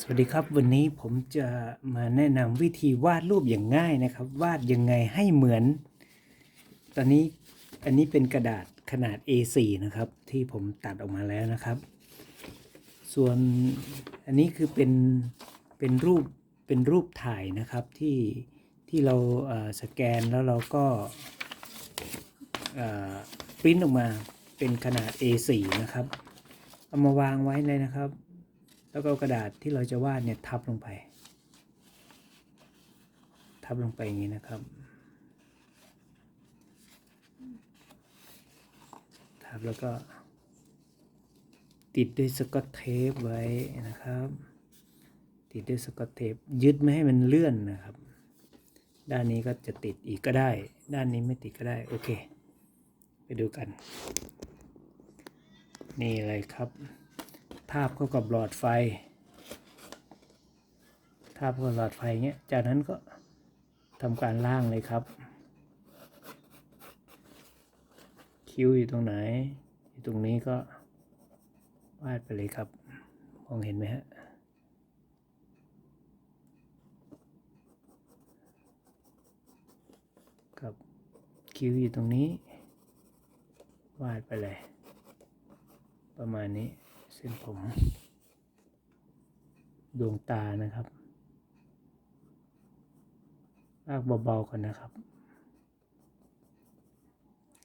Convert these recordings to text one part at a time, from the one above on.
สวัสดีครับวันนี้ผมจะมาแนะนำวิธีวาดรูปอย่างง่ายนะครับ วาดยังไงให้เหมือน ตอนนี้อันนี้เป็นกระดาษขนาด A4 นะครับ ที่ผมตัดออกมาแล้วนะครับ ส่วนอันนี้คือเป็นเป็นรูปเป็นรูปถ่ายนะครับที่ที่เราเสแกนแล้วเราก็ปริ้นออกมาเป็นขนาด A4 นะครับเอามาวางไว้เลยนะครับ แล้วก็เอากระดาษที่เราจะวาดเนี่ยทับลงไป ทับลงไปอย่างนี้นะครับ ทับแล้วก็ ติดด้วยสกอตเทปไว้นะครับ ติดด้วยสกอตเทปยึดไม่ให้มันเลื่อนนะครับ ด้านนี้ก็จะติดอีกก็ได้ ด้านนี้ไม่ติดก็ได้ โอเค ไปดูกัน นี่เลยครับ ทาบเข้ากับหลอดไฟ ทาบกับหลอดไฟเงี้ย จากนั้นก็ทำการล่างเลยครับ คิ้วอยู่ตรงไหน อยู่ตรงนี้ก็วาดไปเลยครับ มองเห็นไหมฮะครับคิ้วอยู่ตรงนี้ วาดไปเลย ประมาณนี้ เส้นผม ดวงตานะครับลากเบาๆก่อนนะครับ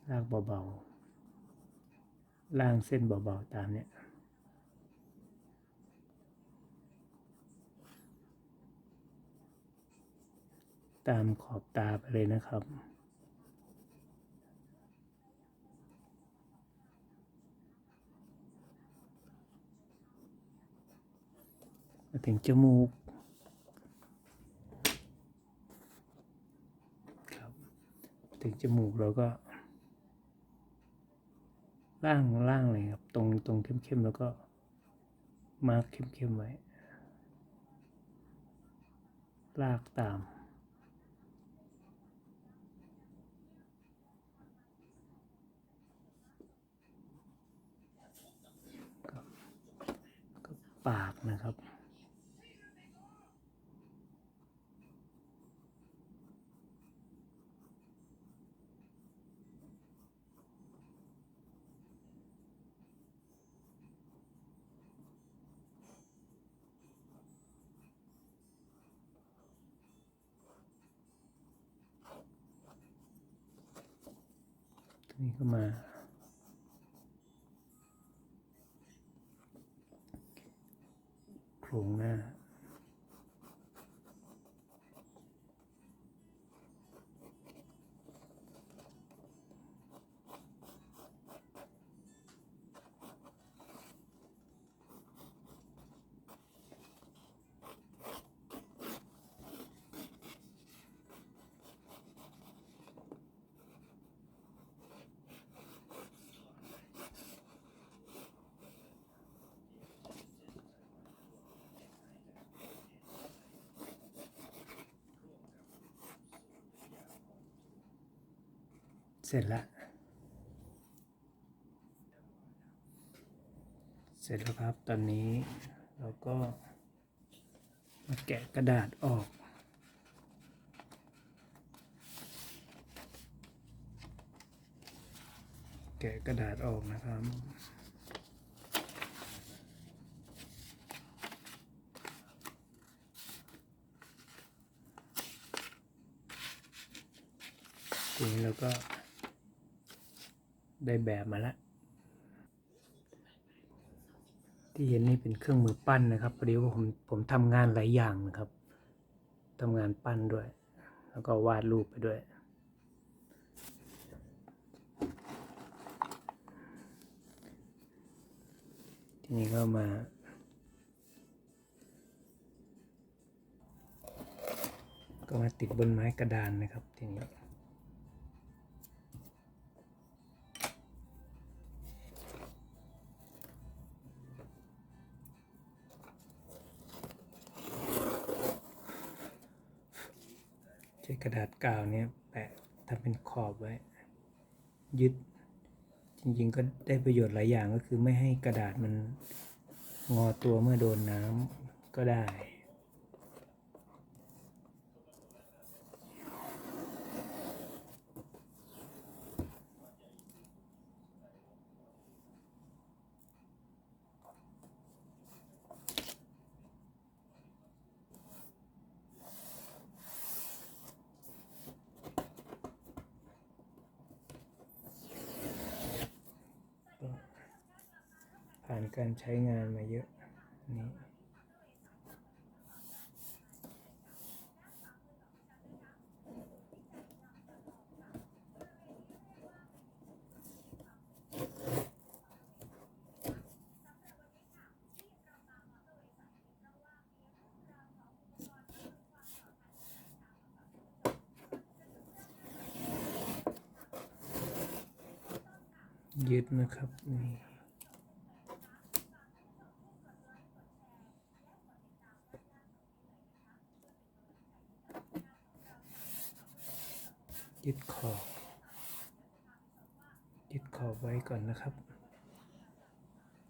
ลากเบาๆล่างเส้นเบาๆตามเนี้ยตามขอบตาไปเลยนะครับ ถึงจมูกครับถึงจมูกเราก็ ล่างล่างเลยครับ ตรงตรงเข้มๆแล้วก็ มาร์กเข้มๆไว้ ลากตามก็ปากนะครับ ที นี่ก็มา โครงหน้า เสร็จแล้ว เสร็จแล้วครับตอนนี้เราก็มาแกะกระดาษออกแกะกระดาษออกนะครับ ทีนี้เราก็ ได้แบบมาแล้ว ที่เห็นนี่เป็นเครื่องมือปั้นนะครับพอดีว่าผมผมทำงานหลายอย่างนะครับทำงานปั้นด้วย แล้วก็วาดรูปไปด้วยทีนี้ก็มาก็มาติดบนไม้กระดานนะครับทีนี้ ช้กระดาษกาวเนี่ยแปะทำเป็นขอบไว้ ยึด จริงๆก็ได้ประโยชน์หลายอย่างก็คือไม่ให้กระดาษมันงอตัวเมื่อโดนน้ำก็ได้ ผ่านการใช้งานมาเยอะนี่ยึดนะครับนี่ ยึดขอบยึดขอบไว้ก่อนนะครับ